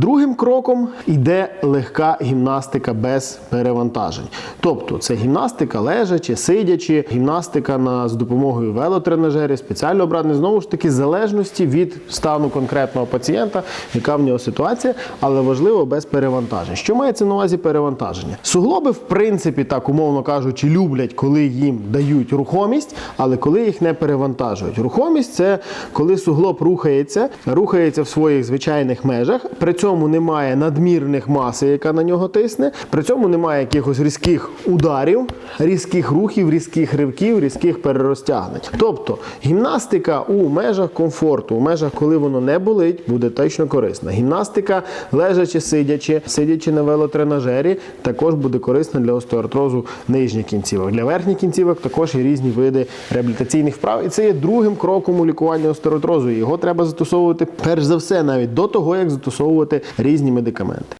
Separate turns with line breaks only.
Другим кроком йде легка гімнастика без перевантажень. Тобто це гімнастика лежачи, сидячи, гімнастика на, з допомогою велотренажерів, спеціально обраний, знову ж таки, в залежності від стану конкретного пацієнта, яка в нього ситуація, але важливо без перевантажень. Що мається на увазі перевантаження? Суглоби, в принципі, так умовно кажучи, люблять, коли їм дають рухомість, але коли їх не перевантажують. Рухомість це коли суглоб рухається, рухається в своїх звичайних межах. При цьому немає надмірних маси, яка на нього тисне. При цьому немає якихось різких ударів, різких рухів, різких ривків, різких перерозтягнень. Тобто гімнастика у межах комфорту, у межах, коли воно не болить, буде точно корисна. Гімнастика, лежачи, сидячи, сидячи на велотренажері, також буде корисна для остеоартрозу нижніх кінцівок. Для верхніх кінцівок також є різні види реабілітаційних вправ. І це є другим кроком у лікуванні остеоартрозу. Його треба застосовувати перш за все навіть до того, як застосовувати різні медикаменти.